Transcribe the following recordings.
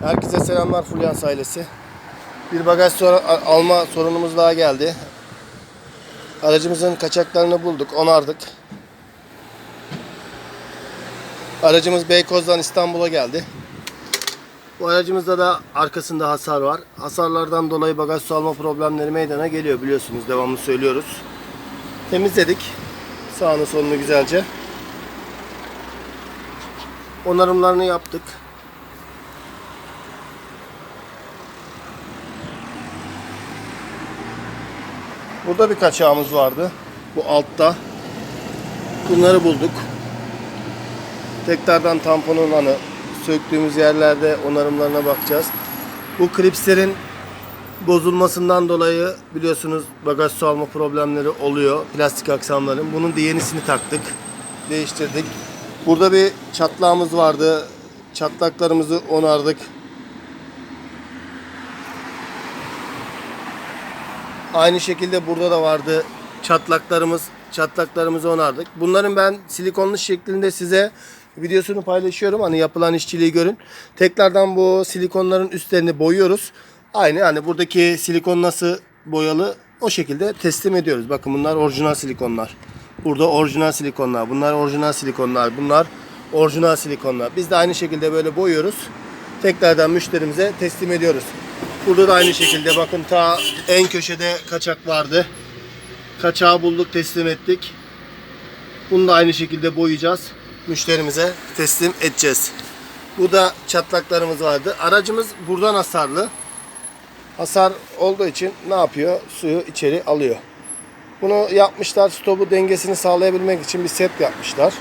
Herkese selamlar Fulyans ailesi. Bir bagaj sor- alma sorunumuz daha geldi. Aracımızın kaçaklarını bulduk, onardık. Aracımız Beykoz'dan İstanbul'a geldi. Bu aracımızda da arkasında hasar var. Hasarlardan dolayı bagaj su alma problemleri meydana geliyor biliyorsunuz. Devamlı söylüyoruz. Temizledik. Sağını solunu güzelce. Onarımlarını yaptık. Burada bir kaçağımız vardı. Bu altta. Bunları bulduk. Tekrardan tamponun hani söktüğümüz yerlerde onarımlarına bakacağız. Bu klipslerin bozulmasından dolayı biliyorsunuz bagaj su alma problemleri oluyor. Plastik aksamların. Bunun da yenisini taktık. Değiştirdik. Burada bir çatlağımız vardı. Çatlaklarımızı onardık. Aynı şekilde burada da vardı çatlaklarımız. Çatlaklarımızı onardık. Bunların ben silikonlu şeklinde size videosunu paylaşıyorum. Hani yapılan işçiliği görün. Tekrardan bu silikonların üstlerini boyuyoruz. Aynı hani buradaki silikon nasıl boyalı o şekilde teslim ediyoruz. Bakın bunlar orijinal silikonlar. Burada orijinal silikonlar. Bunlar orijinal silikonlar. Bunlar orijinal silikonlar. Biz de aynı şekilde böyle boyuyoruz. Tekrardan müşterimize teslim ediyoruz. Burada da aynı şekilde bakın ta en köşede kaçak vardı. Kaçağı bulduk teslim ettik. Bunu da aynı şekilde boyayacağız. Müşterimize teslim edeceğiz. Bu da çatlaklarımız vardı. Aracımız buradan hasarlı. Hasar olduğu için ne yapıyor? Suyu içeri alıyor. Bunu yapmışlar. Stopu dengesini sağlayabilmek için bir set yapmışlar.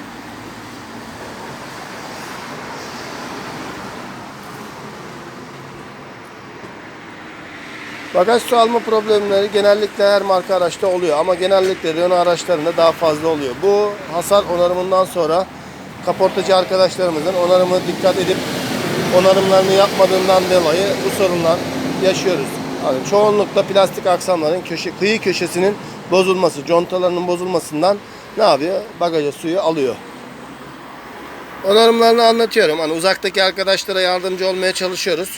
Bagaj su alma problemleri genellikle her marka araçta oluyor ama genellikle Renault araçlarında daha fazla oluyor. Bu hasar onarımından sonra kaportacı arkadaşlarımızın onarımı dikkat edip onarımlarını yapmadığından dolayı bu sorunlar yaşıyoruz. Yani çoğunlukla plastik aksamların köşe, kıyı köşesinin bozulması, contalarının bozulmasından ne yapıyor? Bagaja suyu alıyor. Onarımlarını anlatıyorum. Hani uzaktaki arkadaşlara yardımcı olmaya çalışıyoruz.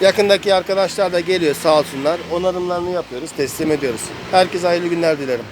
Yakındaki arkadaşlar da geliyor sağ olsunlar. Onarımlarını yapıyoruz, teslim ediyoruz. Herkese hayırlı günler dilerim.